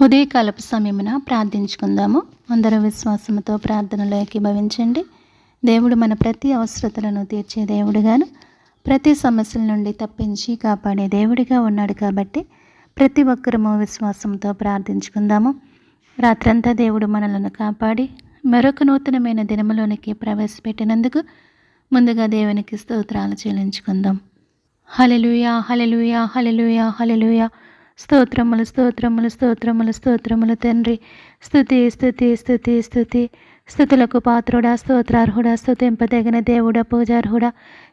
ఉదయకాలపు సమయమున ప్రార్థించుకుందాము. అందరూ విశ్వాసముతో ప్రార్థనలో ఏకీభవించండి దేవుడు మన ప్రతి అవసరతలను తీర్చే దేవుడుగాను ప్రతి సమస్యల నుండి తప్పించి కాపాడే దేవుడిగా ఉన్నాడు కాబట్టి ప్రతి ఒక్కరము విశ్వాసంతో ప్రార్థించుకుందాము. రాత్రంతా దేవుడు మనలను కాపాడి మరొక నూతనమైన దినములోనికి ప్రవేశపెట్టినందుకు ముందుగా దేవునికి స్తోత్రాలు చెల్లించుకుందాం. హలలుయా హలలుయా హలలుయా హలలుయా స్తోత్రములు స్తోత్రములు స్తోత్రములు స్తోత్రములు తండ్రి. స్థుతి స్థుతి స్థుతి స్థుతి స్థుతులకు పాత్రుడా స్తోత్రార్హుడా స్థుతింపదగిన దేవుడా పూజార్హుడా.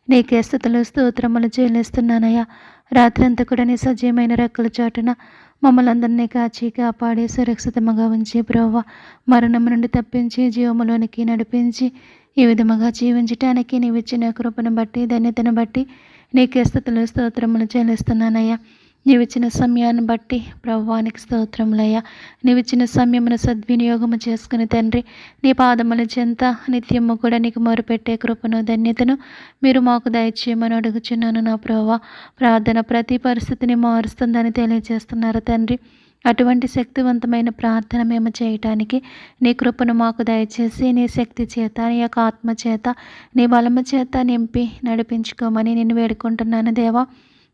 నీకే స్థుతులు స్తోత్రములు చెల్లిస్తున్నానయ్యా. రాత్రంతా కూడా నీ సజీవమైన రెక్కల చాటున మమ్మల్ని అందరినీ కాచి కాపాడి సురక్షితముగా ఉంచి బ్రోవ మరణం నుండి తప్పించి జీవములోనికి నడిపించి ఈ విధముగా జీవించటానికి నీవిచ్చిన కృపను బట్టి ధన్యతను బట్టి నీకే స్థుతులు స్తోత్రములు చెల్లిస్తున్నానయ్యా. నీవిచ్చిన సమయాన్ని బట్టి ప్రభువానికి స్తోత్రములయ్యా నీవిచ్చిన సమయమును సద్వినియోగము చేసుకుని తండ్రి నీ పాదముల చెంత నిత్యము కూడా నీకు మొరుపెట్టే కృపను ధన్యతను మీరు మాకు దయచేయమని అడుగుచున్నాను నా ప్రభా ప్రార్థన ప్రతి పరిస్థితిని మారుస్తుందని తెలియజేస్తున్నారు తండ్రి. అటువంటి శక్తివంతమైన ప్రార్థన మేము చేయటానికి నీ కృపను మాకు దయచేసి నీ శక్తి చేత నీ యొక్క ఆత్మ చేత నీ బలము చేత నింపి నడిపించుకోమని నేను వేడుకుంటున్నాను దేవా.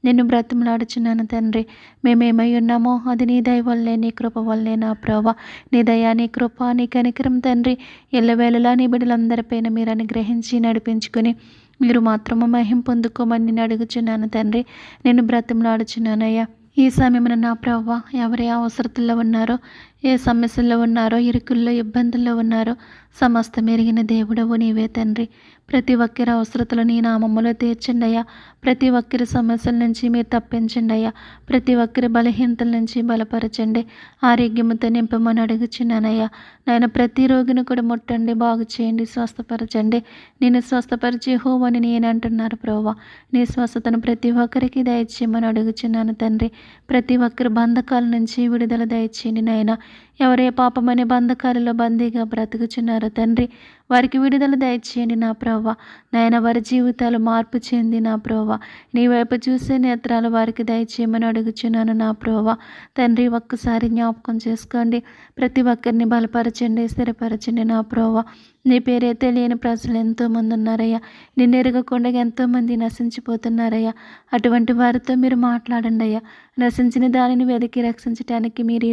నిన్ను బ్రతిమలాడుచున్నాను తండ్రి. మేమేమై ఉన్నామో అది నీ దయ వల్లే నీ కృప వల్లే నా ప్రభ. నీ దయా నీ కృప నీ కనికరం తండ్రి. ఎల్లవేళలా నీ బిడ్డలందరిపైన మీరు అనుగ్రహించి నడిపించుకుని మీరు మాత్రము మహిం పొందుకోమని నేను అడుగుచున్నాను తండ్రి. నేను బ్రతిమలాడుచున్నానయ్యా. ఈ సమయమున నా ప్రవ్వ ఎవరే అవసరతల్లో ఉన్నారో ఏ సమస్యల్లో ఉన్నారో ఇరుకుల్లో ఇబ్బందుల్లో ఉన్నారో సమస్త మెరిగిన దేవుడవు నీవే తండ్రి. ప్రతి ఒక్కరి అవసరతలు నీ నామములో తీర్చండి అయ్యా. ప్రతి ఒక్కరి సమస్యల నుంచి మీరు తప్పించండి అయ్యా. ప్రతి ఒక్కరి బలహీనతల నుంచి బలపరచండి. ఆరోగ్యముతో నింపమని అడుగుచున్నానయ్యా నాయన ప్రతి రోగిని కూడా ముట్టండి బాగు చేయండి స్వస్థపరచండి. నేను స్వస్థపరిచి హోమని నేను అంటున్నారు ప్రోవా నీ స్వస్థతను ప్రతి ఒక్కరికి దయచేయమని అడుగుచున్నాను తండ్రి. ప్రతి ఒక్కరి బంధకాల నుంచి విడుదల దయచేయండి నాయన. ఎవరే పాపమనే బంధకాలలో బందీగా బ్రతుకుచున్నారో తండ్రి వారికి విడుదల దయచేయండి నా ప్రవ్వ. నాయన వారి జీవితాలు మార్పు చెంది నా ప్రవ్వ. నీ వైపు చూసే నేత్రాలు వారికి దయచేయమని అడుగుచున్నాను నా ప్రవ్వ. తండ్రి ఒక్కసారి జ్ఞాపకం చేసుకోండి. ప్రతి ఒక్కరిని బలపరచండి స్థిరపరచండి నా ప్రవ్వ. నీ పేరే తెలియని ప్రజలు ఎంతోమంది ఉన్నారయ్యా. నిన్నెరగకుండా ఎంతోమంది నశించిపోతున్నారయ్యా. అటువంటి వారితో మీరు మాట్లాడండి అయ్యా. నశించిన దానిని వెతికి రక్షించటానికి మీరు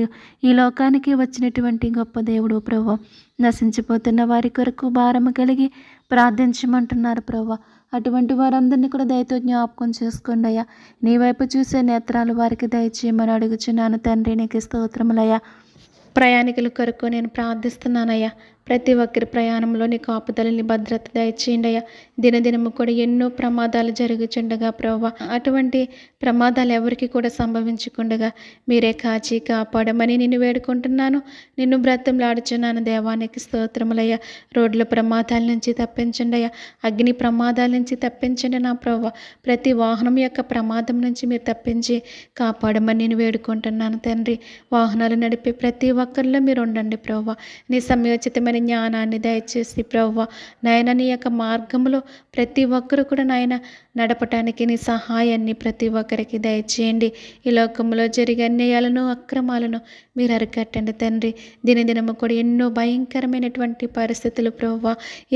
ఈ లోకానికి వచ్చినటువంటి గొప్ప దేవుడు ప్రభు నశించిపోతున్న వారి కొరకు భారము కలిగి ప్రార్థించమంటున్నారు ప్రభు అటువంటి వారందరినీ కూడా దయతో జ్ఞాపకం చేసుకోండి అయ్యా. నీ వైపు చూసే నేత్రాలు వారికి దయచేయమని అడుగుచున్నాను తండ్రి నీకు స్తోత్రములయ్యా. ప్రయాణికుల కొరకు నేను ప్రార్థిస్తున్నానయ్యా. ప్రతి ఒక్కరి ప్రయాణంలో నీ కాపుదలని భద్రత దయచేయండి అయ్యా దినదినము కూడా ఎన్నో ప్రమాదాలు జరుగుచుండగా ప్రభావ అటువంటి ప్రమాదాలు ఎవరికి కూడా సంభవించకుండగా మీరే కాచి కాపాడమని నిన్ను వేడుకుంటున్నాను. నిన్ను బ్రతంలాడుచున్నాను దేవానికి స్తోత్రములయ్యా. రోడ్ల ప్రమాదాల నుంచి తప్పించండి అయ్యా అగ్ని ప్రమాదాల నుంచి తప్పించండి నా ప్రభావ ప్రతి వాహనం యొక్క ప్రమాదం నుంచి మీరు తప్పించి కాపాడమని నేను వేడుకుంటున్నాను తండ్రి. వాహనాలు నడిపే ప్రతి ఒక్కరిలో మీరు ఉండండి ప్రభావ నీ సమయోచితమైన జ్ఞానాన్ని దయచేసి ప్రవ్వ. నాయన నీ యొక్క మార్గంలో ప్రతి ఒక్కరు కూడా నాయన నడపటానికి నీ సహాయాన్ని ప్రతి ఒక్కరికి దయచేయండి. ఈ లోకంలో జరిగే అన్యాయాలను అక్రమాలను మీరు అరికట్టండి తండ్రి. దినదినము కూడా ఎన్నో భయంకరమైనటువంటి పరిస్థితులు ప్రవ్వ.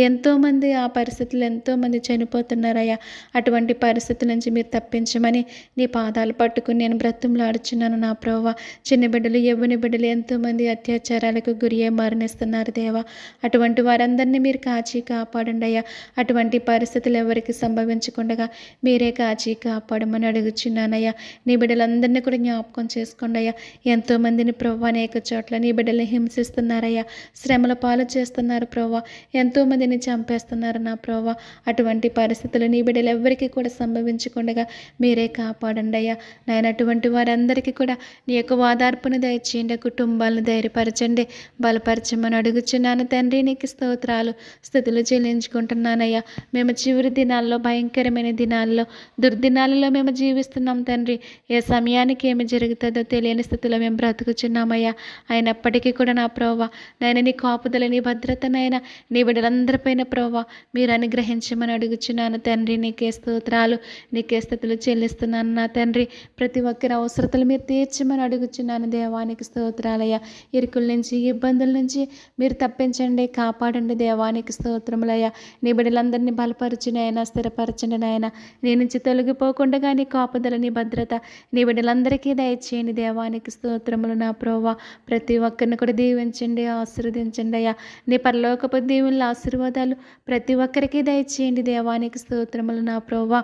ఎంతోమంది ఆ పరిస్థితులు ఎంతోమంది చనిపోతున్నారయ్యా. అటువంటి పరిస్థితుల నుంచి మీరు తప్పించమని నీ పాదాలు పట్టుకుని నేను బ్రతంలాడుచున్నాను నా ప్రవ్వ. చిన్న బిడ్డలు యవ్వని బిడ్డలు ఎంతోమంది అత్యాచారాలకు గురి మరణిస్తున్నారు దేవా. అటువంటి వారందరినీ మీరు కాచి కాపాడండి అయ్యా అటువంటి పరిస్థితులు ఎవరికి సంభవించకుండా మీరే కాచి కాపాడమని అడుగుచున్నానయ్యా. నీ బిడ్డలందరినీ కూడా జ్ఞాపకం చేసుకోండి అయ్యా ఎంతోమందిని ప్రవ్వ అనేక చోట్ల నీ బిడ్డల్ని హింసిస్తున్నారయ్యా. శ్రమల పాలు చేస్తున్నారు ప్రభా ఎంతోమందిని చంపేస్తున్నారు నా ప్రవ్వ. అటువంటి పరిస్థితులు నీ బిడ్డలు ఎవరికి కూడా సంభవించకుండా మీరే కాపాడండి అయ్యా నేను అటువంటి వారందరికీ కూడా నీ యొక్క వాదార్పును దయచేయండి. కుటుంబాలను ధైర్యపరచండి. బలపరచమని అడుగుచున్నాను తండ్రి నీకు స్తోత్రాలు. స్థుతులు చెల్లించుకుంటున్నానయ్యా. మేము చివరి దినాల్లో భయంకరమైన దినాల్లో దుర్దినాలలో మేము జీవిస్తున్నాం తండ్రి. ఏ సమయానికి ఏమి జరుగుతుందో తెలియని స్థితిలో మేము బ్రతుకుచున్నామయ్యా. అయినప్పటికీ కూడా నా ప్రోవా నాయన నీ కాపుదల నీ భద్రతనైనా నాయన నీ బిడ్డలందరిపైన ప్రోవా మీరు అనుగ్రహించమని అడుగుచున్నాను తండ్రి. నీకే స్తోత్రాలు నీకే స్థితులు చెల్లిస్తున్నాను నా తండ్రి. ప్రతి ఒక్కరి అవసరతలు మీరు తీర్చమని అడుగుచున్నాను దేవానికి స్తోత్రాలయ్యా. ఇరుకుల నుంచి ఇబ్బందుల నుంచి మీరు తప్పించండి కాపాడండి దేవానికి స్తోత్రములయ్యా నీ బిడ్డలందరినీ బలపరచుని అయినా స్థిరపరచండి నాయన. నీ నుంచి తొలగిపోకుండా నీ కాపుదల నీ భద్రత నీ బిడ్డలందరికీ దయచేయండి దేవానికి స్తోత్రములు నా ప్రోవా ప్రతి ఒక్కరిని కూడా దీవించండి ఆశీర్వదించండి అయ్యా. నీ పరలోకపు దీవుల ఆశీర్వాదాలు ప్రతి ఒక్కరికి దయచేయండి దేవానికి స్తోత్రములు నా ప్రోవా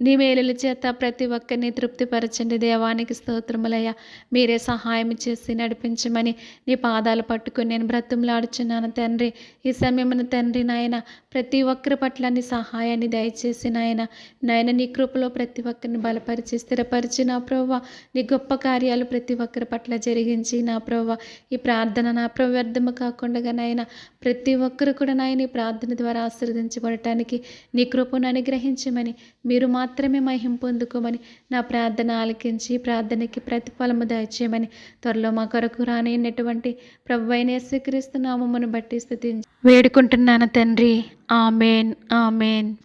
నీ మేలుల చేత ప్రతి ఒక్కరిని తృప్తిపరచండి. దేవానికి స్తోత్రములయ్యా. మీరే సహాయం చేసి నడిపించమని నీ పాదాలు పట్టుకుని నేను బ్రతుములాడుచున్నాను తండ్రి. ఈ సమయమున తండ్రి నాయన ప్రతి ఒక్కరి పట్ల నీ సహాయాన్ని దయచేసి నాయన నాయన నీ కృపలో ప్రతి ఒక్కరిని బలపరిచి స్థిరపరిచి నా ప్రవ్వ. నీ గొప్ప కార్యాలు ప్రతి ఒక్కరి పట్ల జరిగించి నా ప్రవ్వ. ఈ ప్రార్థన నా ప్రవ్యర్థము కాకుండా నాయన ప్రతి ఒక్కరు కూడా నాయన ఈ ప్రార్థన ద్వారా ఆశీర్వదించబడటానికి నీ కృపను అనుగ్రహించమని మీరు మాత్రమే మహిం పొందుకోమని నా ప్రార్థన ఆలకించి ప్రార్థనకి ప్రతిఫలము దయచేయమని త్వరలో మా కొరకు రానైనటువంటి ప్రభు అయిన యేసుక్రీస్తు నామమును బట్టి స్థుతించి వేడుకుంటున్నాను తండ్రి. ఆమెన్. ఆమెన్.